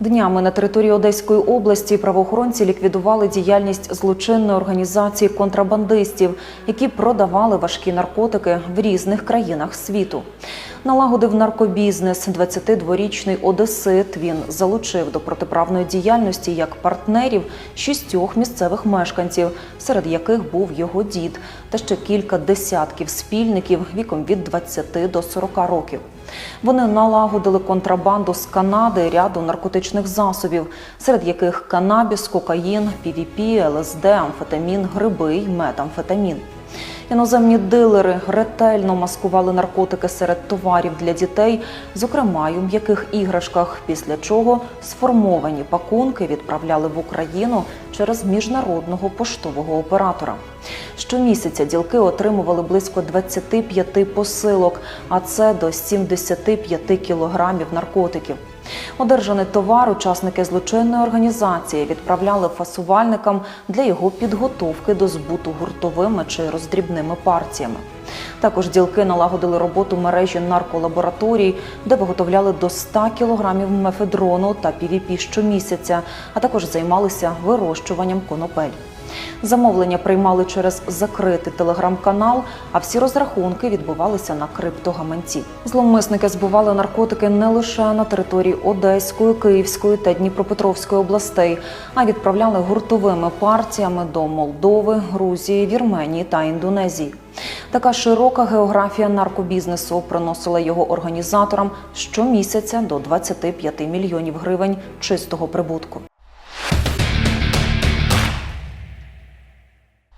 Днями на території Одеської області правоохоронці ліквідували діяльність злочинної організації контрабандистів, які продавали важкі наркотики в різних країнах світу. Налагодив наркобізнес 22-річний одесит. Він залучив до протиправної діяльності як партнерів шістьох місцевих мешканців, серед яких був його дід, та ще кілька десятків спільників віком від 20 до 40 років. Вони налагодили контрабанду з Канади ряду наркотичних засобів, серед яких канабіс, кокаїн, ПВП, ЛСД, амфетамін, гриби й метамфетамін. Іноземні дилери ретельно маскували наркотики серед товарів для дітей, зокрема й у м'яких іграшках, після чого сформовані пакунки відправляли в Україну через міжнародного поштового оператора. Щомісяця ділки отримували близько 25 посилок, а це до 75 кілограмів наркотиків. Одержаний товар учасники злочинної організації відправляли фасувальникам для його підготовки до збуту гуртовими чи роздрібними партіями. Також ділки налагодили роботу мережі нарколабораторій, де виготовляли до 100 кілограмів мефедрону та ПВП щомісяця, а також займалися вирощуванням конопель. Замовлення приймали через закритий телеграм-канал, а всі розрахунки відбувалися на криптогаманці. Зловмисники збували наркотики не лише на території Одеської, Київської та Дніпропетровської областей, а відправляли гуртовими партіями до Молдови, Грузії, Вірменії та Індонезії. Така широка географія наркобізнесу приносила його організаторам щомісяця до 25 мільйонів гривень чистого прибутку.